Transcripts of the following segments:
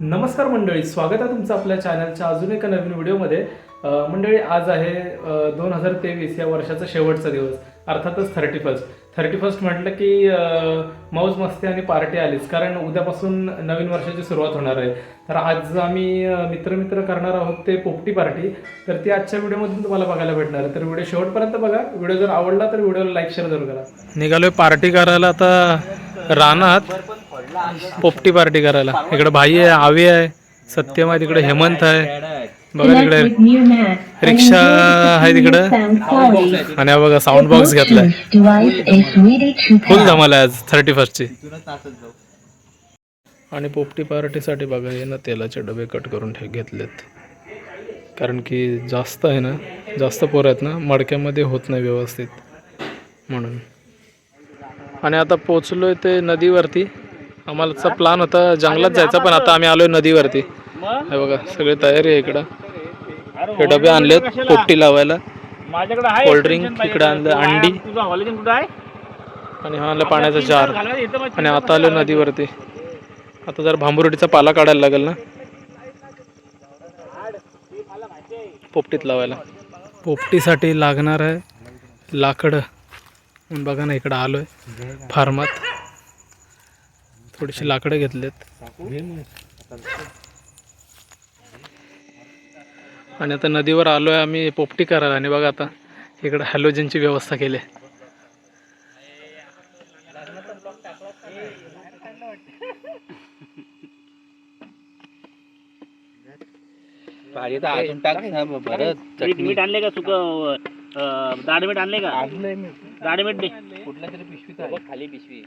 नमस्कार मंडळी स्वागत आहे तुमचं आपल्या चॅनलच्या अजून एका नवीन व्हिडिओमध्ये. मंडळी आज आहे दोन हजार तेवीस या वर्षाचा शेवटचा दिवस अर्थातच थर्टी फर्स्ट थर्टी फर्स्ट म्हटलं की मौज मस्ती आणि पार्टी आलीच कारण उद्यापासून नवीन वर्षाची सुरुवात होणार आहे. तर आज आम्ही मित्र-मित्र करणार आहोत ते पोपटी पार्टी. तर ती आजच्या व्हिडिओमधून तुम्हाला बघायला भेटणार आहे. तर व्हिडिओ शेवटपर्यंत बघा. व्हिडिओ जर आवडला तर व्हिडिओला लाईक शेअर जरूर करा. निघालोय पार्टी करायला आता रानात. पोपटी पार्टी करायला. इकडे भाई आहे आवी आहे सत्यम आहे तिकडे हेमंत आहे. बघा तिकडे रिक्षा आहे तिकडे. आणि हा बघा साऊंड बॉक्स घेतलाय. फुल धमाल आहे आज थर्टी फर्स्टची आणि पोपटी पार्टीसाठी बघा हे ना तेलाचे डबे कट करून ठे घेतलेत. कारण की जास्त आहे ना जास्त पोरं आहेत ना मडक्यामध्ये होत नाही व्यवस्थित. म्हणून. आणि आता पोचलोय ते नदीवरती. आम्हालाचा प्लान होता जंगलात जायचा पण आता आम्ही आलोय नदीवरती. हे बघा सगळी तयारी आहे इकडं. हे डबे आणलेत पोपटी लावायला. माझ्याकडे आहे कोल्ड्रिंक इकडे आणलं अंडी. तुझा हॉलिडेज कुठं आहे? आणि हा आणलं पाण्याचा जार. आणि आता आलो नदीवरती. आता जर भांबुर्डीचा पाला काढायला लागेल ना? पोपटीत लावायला. पोपटीसाठी लागणार आहे लाकडं. म्हणून बघा ना इकडं आलोय. फार्मात. थोडीशी लाकडं घेतलेत. आणि आता नदीवर आलोय आम्ही पोपटी करायला. आणि बघा आता इकडं हॅलोजनची व्यवस्था केली. आहे. मीठ मीठ आणले का सुक दाड मीठ आणले का? दाड मीठ दे. कुठल्या तरी पिशवीत आहे. खाली पिशवी.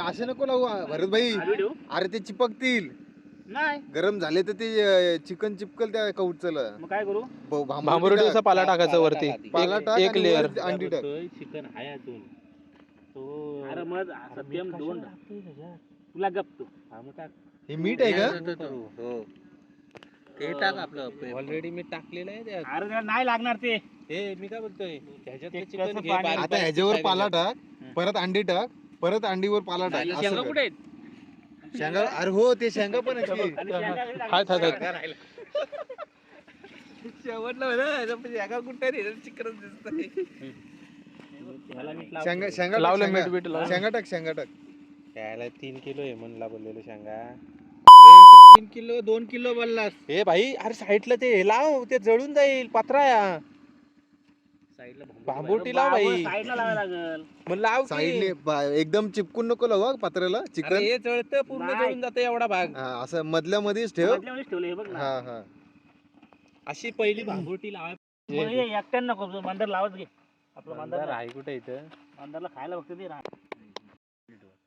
असे नको लावू भरत भाई? अरे ते चिपकतील. नाही. गरम झाले तर ते चिकन चिपकल त्या कौटचल मग काय करू? भांबुर्डीचा पाला टाकायचा वरती. पाला एक- टाक एक आणि लेअर अंडी टाक. चिकन आहे अजून. तो अरे मग सत्यम दोन तुला गप तू. हे मीठ आहे का? हो. ते टाक आपलं ऑलरेडी मी टाकलेलं आहे अरे त्याला नाही लागणार ते. हे मी काय बोलतोय? ह्याच्यावर पाला. टाक. परत अंडी टाक परत अंडीवर पाला टाक. कुठे आहेत? शेंगा अरे हो ते शेंगा पण आहेत की. शेंगा कधी हाय हाय लागणार? हाय. शेवटला होतं शेंगा दिसतंय टाक, लावलं शेंगा. लावलं. शेंगा टाक शेंगा टाक त्याला तीन किलो आहे म्हणला बोललेलो शेंगा तीन किलो दोन किलो बोललास हे भाई अरे साईडला ते हे लाव ते जळून जाईल पत्रा भांबुटी साईडला लावायला लागल. मग लाव की. साईडने बा- एकदम चिपकून नको लावू पात्राला अरे चिकन. हे जळतं पूर्ण नाही. जळून जातं एवढा भाग. हा असं मधल्या मध्येच ठेव. मधल्यामध्येच ठेवलं हे बघ ना. हा हा. अशी पहिली भांबुटी लावाय मग हे एकट्यानं नको मंदर लावत घे. आपलं मंदर मंदार आहे कुठे इथं? मंदरला खायला फक्त ते राह.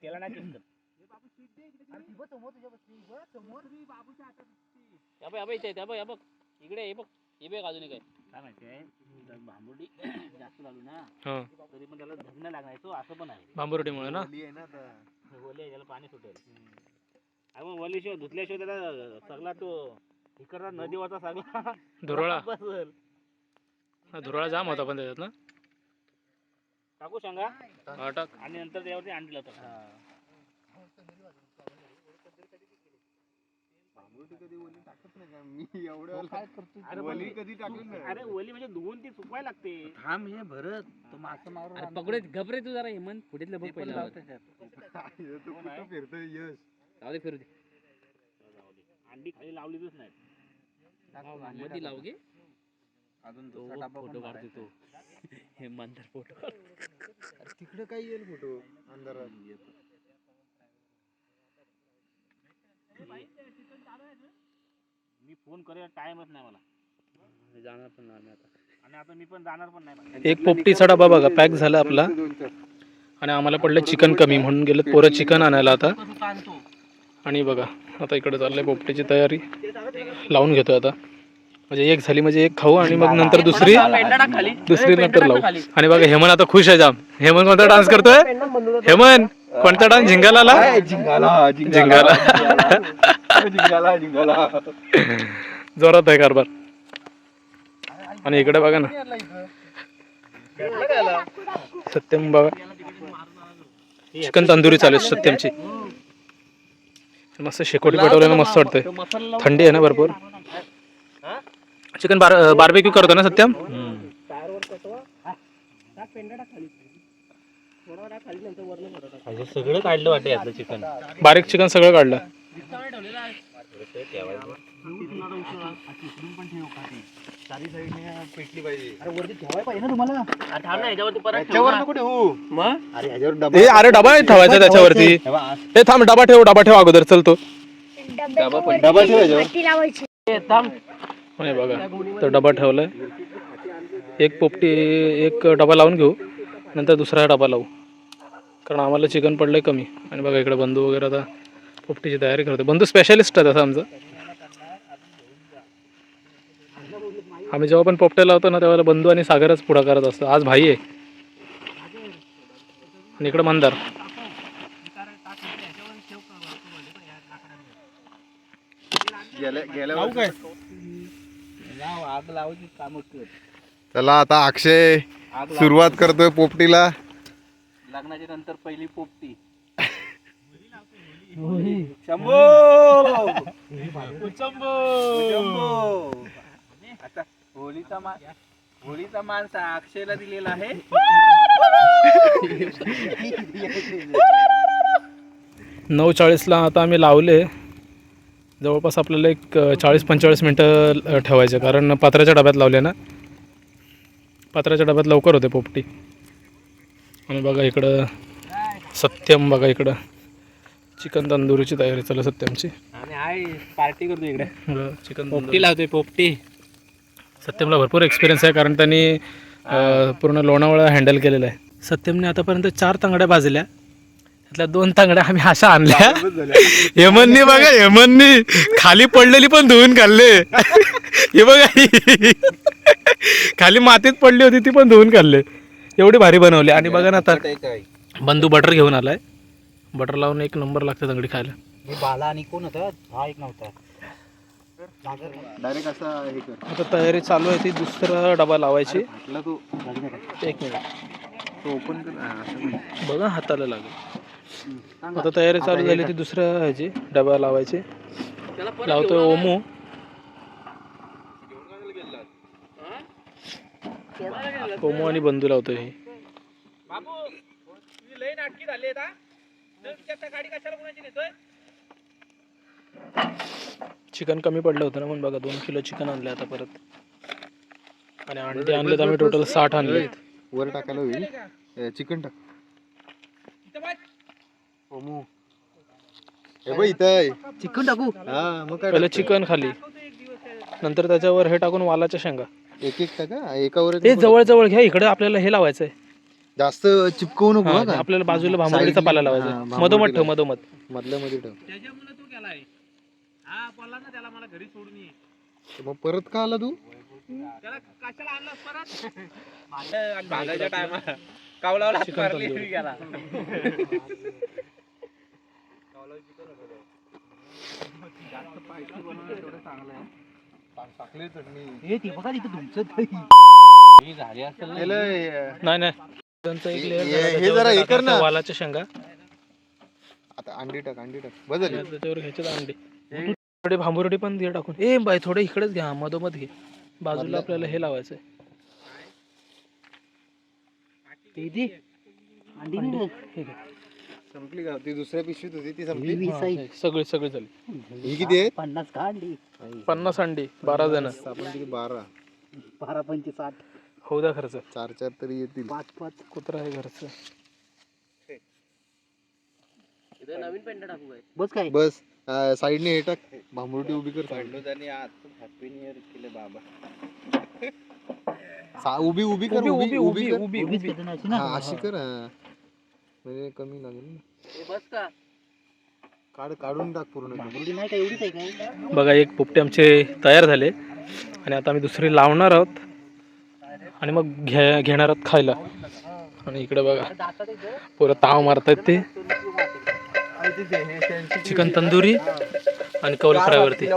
त्याला नाही चिकन या बघ, या बघ इथे, या बघ, या बघ. इकडे हे बघ. हे बघ अजून एक आहे. काय माहितीये जर भांबुर्डी जास्त लागली ना हा. तरी पण त्याला धगणं लागायचो असं पण आहे. भांबुर्डीमुळे ना? ओली आहे ना आता. वली आहे, त्याला पाणी सुटेल. अरे मग वलीशिवाय धुतल्याशिवाय त्याला सगळा तो इकडचा नदीवरचा सगळा धुरळा. बसल हा, धुरळा जाम होता पण त्याच्यात ना? टाकू सांगा? हा, टाक. आणि नंतर त्यावरती अंडी लावतात. भांबरुटी कधी ओली टाकत नाही का? मी एवढ्या अरे पण- ओली कधी टाकली नाही? अरे ओली म्हणजे धुवून ती सुकवाय लागते. थांब हे भरत तो मासा मारून अरे पकडे घबरे तू जरा हेमंत. पुढेतलं बघ पहिला. हे तू कुठं फिरतोय? यश. जाऊ दे फिरू दे. अंडी खाली लावलीच नाही. लाव गे. अजून तो फोटो काढतो तो. हे मंदर फोटो अरे तिकडे काय येईल फोटो अंधारात. मी फोन करायला टाइमच नाही मला. जाणार पण नाही आता. आणि आता मी पण जाणार पण नाही एक पोपटीचा डबा बघा पॅक झाला आपला. आणि आम्हाला पडलं चिकन कमी म्हणून गेलं पोरं चिकन आणायला आता. आणि बघा आता इकडे चाललंय पोपटीची तयारी. लावून घेतोय आता. म्हणजे एक झाली म्हणजे एक खाऊ आणि मग नंतर दुसरी दुसरी नंतर लावू. आणि बघा हेमन आता खुश आहे जाम. हेमन कोणता डान्स करतोय? हेमन कोणता डान्स? झिंगाला आला? जिंगाला झिंगाला. जोरात आहे कारभार. आणि इकडे बघा ना. सत्यम बघा चिकन तंदुरी चालू आहे सत्यमची. मस्त शेकोटी पेटवल्यानं मस्त वाटतंय. थंडी आहे ना भरपूर. चिकन बार बार्बेक्यू करतो ना सत्यम? सगळं काढलं वाटतं चिकन. बारीक चिकन सगळं काढलं. ठेवू अरे डबा ए अरे डबा ठेवायचा त्याच्यावरती. ए थांब डबा ठेव डबा ठेव अगोदर चल तो. डबा ठेव याच्यावर. पट्टी लावायची. नाही बघा तो डबा ठेवलाय. एक पोपटी एक डबा लावून घेऊ नंतर दुसरा डबा लावू. कारण आम्हाला चिकन पडलंय कमी. आणि बघा इकडे बंधू वगैरे आता पोपटीची तयारी करतो. बंधू स्पेशलिस्ट आहे तसं आमचं. आम्ही जेव्हा पण पोपट्या लावतो ना तेव्हा बंधू आणि सागरच पुढाकारत असतो. आज भाई आहे. आणि इकडं मंदार. चला आता अक्षय सुरुवात करतोय पोपटीला. लग्नाच्या नंतर पहिली पोपटी. आता होळीचा मान होळीचा माणसा अक्षयला दिलेला आहे. नऊ चाळीसला आता आम्ही लावले. जवळपास आपल्याला एक चाळीस पंचेचाळीस मिनटं ठेवायचे. कारण पात्राच्या डब्यात लावले ना. पात्राच्या डब्यात लवकर होते पोपटी. आणि बघा इकडं सत्यम बघा इकडं. चिकन तंदुरीची तयारी चालू आहे सत्यमची आम्ही आहे पार्टी करतो इकडे. बघा, चिकन पोपटी. लावतोय पोपटी. सत्यमला भरपूर एक्सपिरियन्स आहे कारण त्यांनी पूर्ण लोणावळा हँडल केलेलं आहे. सत्यमने आतापर्यंत चार तांगड्या भाजल्या. त्यातल्या दोन तांगड्या आम्ही अशा आणल्या. हेमननी बघा हेमननी खाली पडलेली पण धुवून खाल्ले. हे बघा. ही. खाली मातीत पडली होती ती पण धुवून खाल्ले. एवढी भारी बनवली. आणि बघा ना आता बंधू बटर घेऊन आलाय. बटर लावून एक नंबर लागते तांगडी खायला. बाला आणि कोण होता? हा एक नव्हता. डायरेक्ट असा हे कर. आता तयारी चालू आहे ती दुसरा डबा लावायची. म्हटलं तू. एक मिनिट. तो ओपन कर. हा, असं कर. बघा हाताला लागेल. आता तयारी चालू झाली ती दुसऱ्या ह्याची डबा लावायची. लावतोय ओमू. ओमू आणि बंधू लावतोय. हे? चिकन कमी पडलं होतं ना म्हणून बघा दोन किलो चिकन आणलं आता परत. आणि अंडे आणलेत आम्ही टोटल साठ आणलेत. वर टाकायला होईल. चिकन टाक. चिकन टाकू? हा पहिलं? चिकन खाली. नंतर त्याच्यावर हे टाकून वालाच्या शेंगा. एक एक टाका. एकावर एक हे नको जवळ जवळ घ्या इकडे आपल्याला हे लावायचंय. जास्त चिपकवू नको हा, बरं का? आपल्याला बाजूला भांबरडीचा पाला लावायचा. मधोमध ठेव मधोमध. मधल्या मध्ये ठेव. त्याच्यामुळे तू गेलाय हा बोलला ना त्याला मला घरी सोडून ये. मग परत का आला तू? त्याला कशाला आणलास परत? भागाच्या टायमाला. कावलावला चिकन तंदूरी. गेला हे ते बघा तिथं तुमचं झाली असेल ना. याला, नाही नाही. त्यांचं एक layer हे- झालं, हे त्याच्यावर जरा हे कर टाकायचं ना. वालाच्या शेंगा. आता अंडी टाक अंडी टाक. बदल त्याच्यावर घ्यायचे अंडे. थोडे भांबुर्डी पण दे टाकून. ए बाय थोडे इकडेच घ्या मधोमध घे. बाजूला? आपल्याला हे लावायचंय. ते दे. अंडी. नाही रे. हे घे. संपली का? ती दुसऱ्या पिशवीत होती ती संपली. हा, हे, सगळी सगळी झाली. ही किती आहेत पन्नास का अंडी? पन्नास अंडी बारा जण. आपण किती? बारा. बारा पंचे साठ होऊ द्या खर्च. चार चार तरी येतील. पाच पाच कुत्रा आहे घरचं. नवीन पेंट टाकू काय? बस काय? बस साईडने हे टाक. भांबुरटी उभी कर side ने. हॅपी न्यू इयर केले बाबा. सा- उभी उभी कर उभी उभी उभी उभी अशी हा, कर हा. म्हणजे कमी लागेल ना. हे बस का? काढ काढून टाक पूर्ण. नाही का एवढीच आहे काय बघा एक पोपटे आमचे तयार झाले. आणि आता आम्ही दुसरी लावणार आहोत. आणि मग घे घेणार खायला आणि इकडे बघा पुरं ताव मारतात ते चिकन तंदुरी आणि कौल फ्रायवरती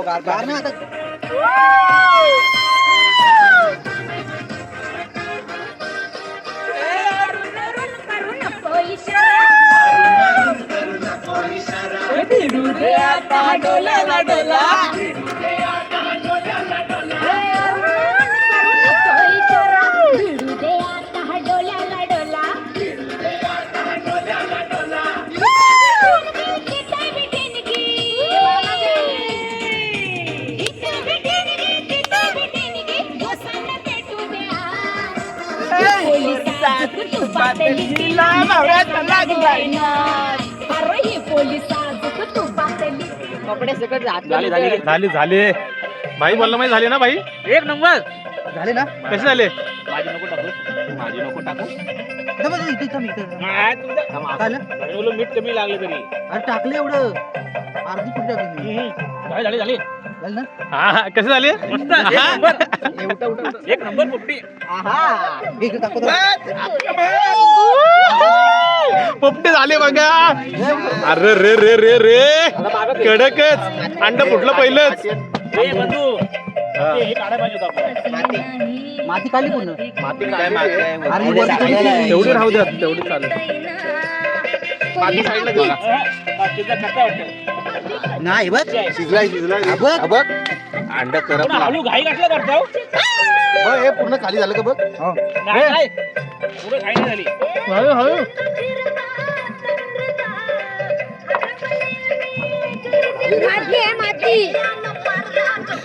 कपडे सगळं झाले झाले. झाली झाले. भाई बोलला माहिती झाली ना भाई? एक नंबर. झाले ना? कसे झाले? माझी नको टाकू. माझी नको टाकू. मीठ कमी लागलं तरी. अरे टाकलं एवढं. अर्धी कुठे झाले झालं. ना? हा हा, कसे झाले? मस्त. एक नंबर. ए, उठा, उठा, उठा. एक नंबर पोपटी. पोपटे झाले बघा. अरे रे रे रे रे. कडकच. अंड फुटलं पहिलंच. माती. खाली पूर्ण. माती काय माती? तेवढी राहू द्या तेवढी चालेल. माती साईडला हा. नाही बघ. शिजलाय शिजलाय. हा, बघ. हा, बघ. अंड करप पण हळू घाई घातलं करतो बघ हे पूर्ण खाली झालं का बघ? नाही नाही. पुढे घाई नाही झाली. हळू हळू.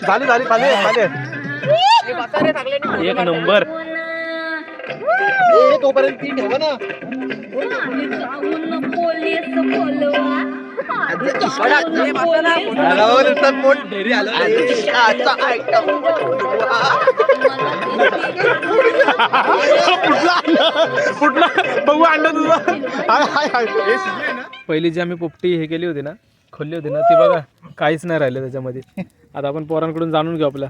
झाली झाली खाली खाली एक नंबर. तोपर्यंत ती ठेवा ना. झाडावर येतात फुटला बघू अंड तुझं हे? पहिली जी आम्ही पोपटी हे केली होती ना खोलली होती ना ती बघा काहीच नाही राहिलं त्याच्यामध्ये. आता आपण पोरांकडून जाणून घेऊ आपल्या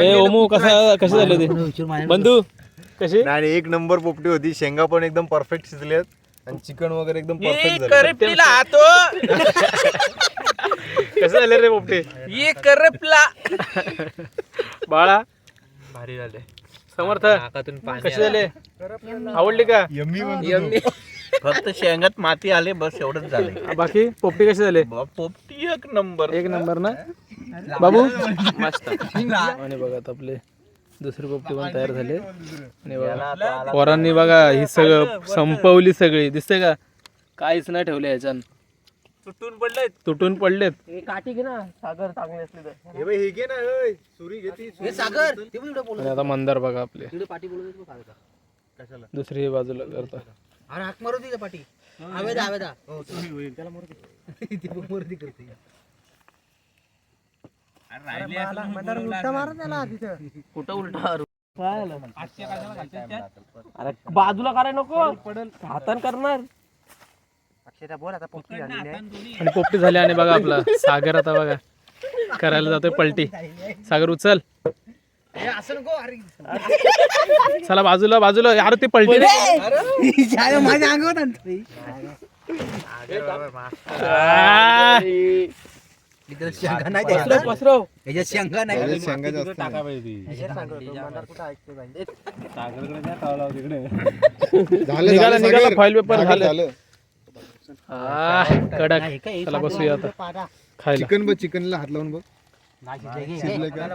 ए, ओमू कसा कसे झाले ते बंधू कसे नाही नाही, एक नंबर पोपटी होती. शेंगा पण एकदम परफेक्ट शिजल्यात. आणि चिकन वगैरे एकदम परफेक्ट झालं. कसे झाले रे पोपटे बाळा. भारी झाले. समर्थ कसे झाले? आवडली का? फक्त शेंगात माती आले बस एवढंच झालं. बाकी पोपटी कसे झाले? पोपटी एक नंबर. एक नंबर ना? बाबू? मस्त. आणि बघा आता आपले दुसरे पोपटी पण तयार झाले. आणि बघा पोरांनी बघा ही सगळं संपवली सगळी. दिसते का? काहीच नाही ठेवले ह्याच्यान तुटून पडले तुटून पडलेत. काठी घे ना सागर चांगले असले तर. हे बाई, हे घे ना ओय. सुरी घे ती हे सागर ते पण इकडे बोलू आणि आता मंदार बघा आपले. इकडे पाठी सागर. दुसरी बाजूला करतो. अरे हाक मारू दे पाठी. आवेदा आवेदा. त्याला मारू करते बाजूला कराय नको. हातान करणार. अक्षयदा बोल आता पोपटी झालेली आहे. आणि पोपटी झाली आणि बघा आपला सागर आता बघा. करायला जातोय पलटी. सागर उचल. असं नको अरे. चला बाजूला बाजूला. यार ती पलटी. रे. माझ्या अंगावर इकडे शेंगा नाही. याच्यात शेंगा नाही. शेंगा जास्त झालं निघाला झालं, निघाला सागर. फॉईल पेपर सागर झालं. आ, कडक. चला बसूया आता. खायला. चिकन बघ चिकनला हात लावून बघ. शिजलं का.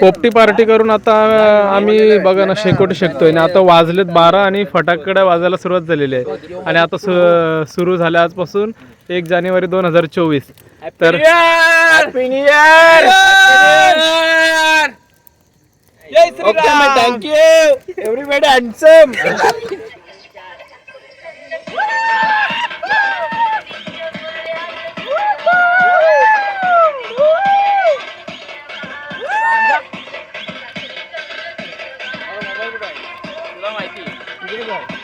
पोपटी पार्टी करून आता आम्ही बघा ना शेकोटी शेकतोय. आणि आता वाजलेत बारा आणि फटाकडे वाजायला सुरुवात झालेली आहे. आणि आता सु- सुरू झाल्या आजपासून एक जानेवारी दोन हजार चोवीस. तर थँक्यू एव्हरीबडी हँडसम अरे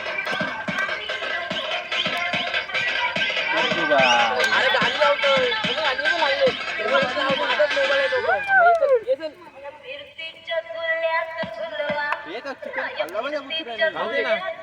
हे